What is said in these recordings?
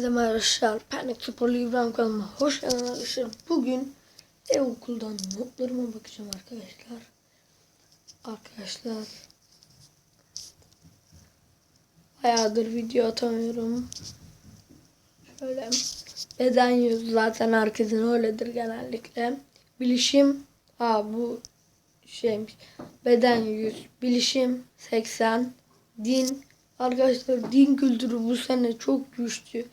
Merhaba arkadaşlar, Panik Sporlu İbrahim kanalıma hoş geldiniz arkadaşlar. Bugün ev okuldan notlarıma bakacağım arkadaşlar. Arkadaşlar bayağıdır video atamıyorum. Şöyle beden yüz zaten herkesin öyledir genellikle. Bilişim, ha bu şeymiş. Beden 100, bilişim 80, din arkadaşlar din kültürü bu sene çok güçlü.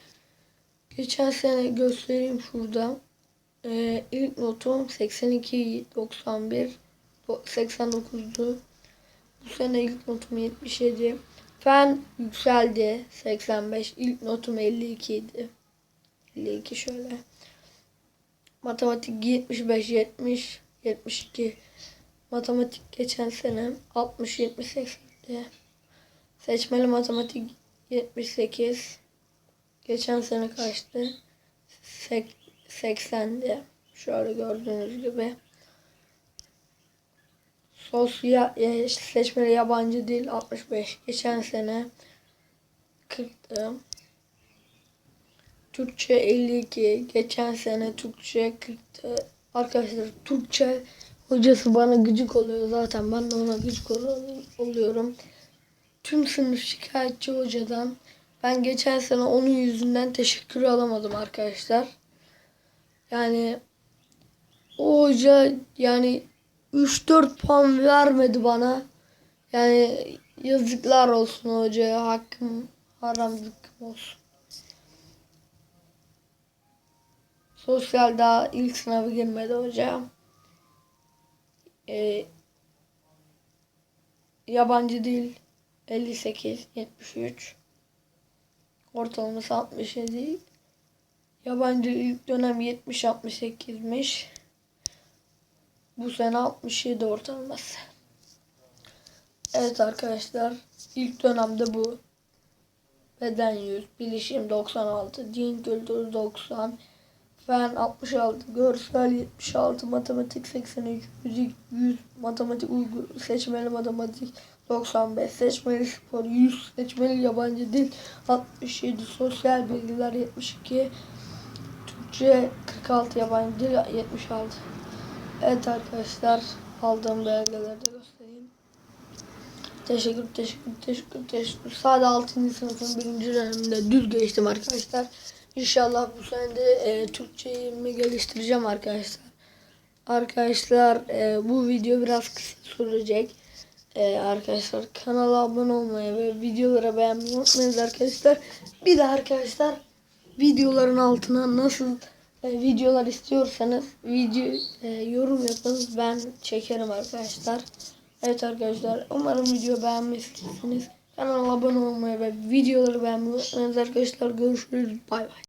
Geçen sene göstereyim şurada. Ee, ilk notum 82, 91, 89'du. Bu sene ilk notum 77. Fen yükseldi 85. İlk notum 52 idi. 52 şöyle. Matematik 75, 70, 72. Matematik geçen sene 60, 78'di. Seçmeli matematik 78. Geçen sene kaçtı? Sek 80'di. Şöyle gördüğünüz gibi. Sosyal e, seçmeli yabancı dil 65. Geçen sene 40'tı. Türkçe 52. Geçen sene Türkçe 40'tı. Arkadaşlar Türkçe hocası bana gıcık oluyor zaten. Ben de ona gıcık ol- oluyorum. Tüm sınıf şikayetçi hocadan. Ben geçen sene onun yüzünden teşekkür alamadım arkadaşlar. Yani o hoca yani 3-4 puan vermedi bana. Yani yazıklar olsun hocaya. Hakkım haram zıkkım olsun. Sosyal daha ilk sınavı girmedi hoca. Ee, yabancı dil 58, 73. Ortalaması 67. Yabancı ilk dönem 70-68'miş. Bu sene 67 ortalaması. Evet arkadaşlar. ilk dönemde bu. Beden 100, bilişim 96, din kültürü 90, fen 66, görsel 76, matematik 83, müzik 100, matematik uygu, seçmeli matematik 95, seçmeli spor 100, seçmeli yabancı dil 67, sosyal bilgiler 72, Türkçe 46, yabancı dil 76. Evet arkadaşlar aldığım belgeleri de göstereyim. Teşekkür, teşekkür, teşekkür, teşekkür. Sadece 6. sınıfın birinci döneminde düz geçtim arkadaşlar. İnşallah bu sene de e, Türkçe'mi geliştireceğim arkadaşlar. Arkadaşlar e, bu video biraz kısa sürecek. E, arkadaşlar kanala abone olmayı ve videolara beğenmeyi unutmayınız arkadaşlar. Bir de arkadaşlar videoların altına nasıl e, videolar istiyorsanız video e, yorum yapınız ben çekerim arkadaşlar. Evet arkadaşlar umarım video beğenmişsiniz. Kanala abone olmayı ve videoları beğenmeyi unutmayınız arkadaşlar. Görüşürüz. Bay bay.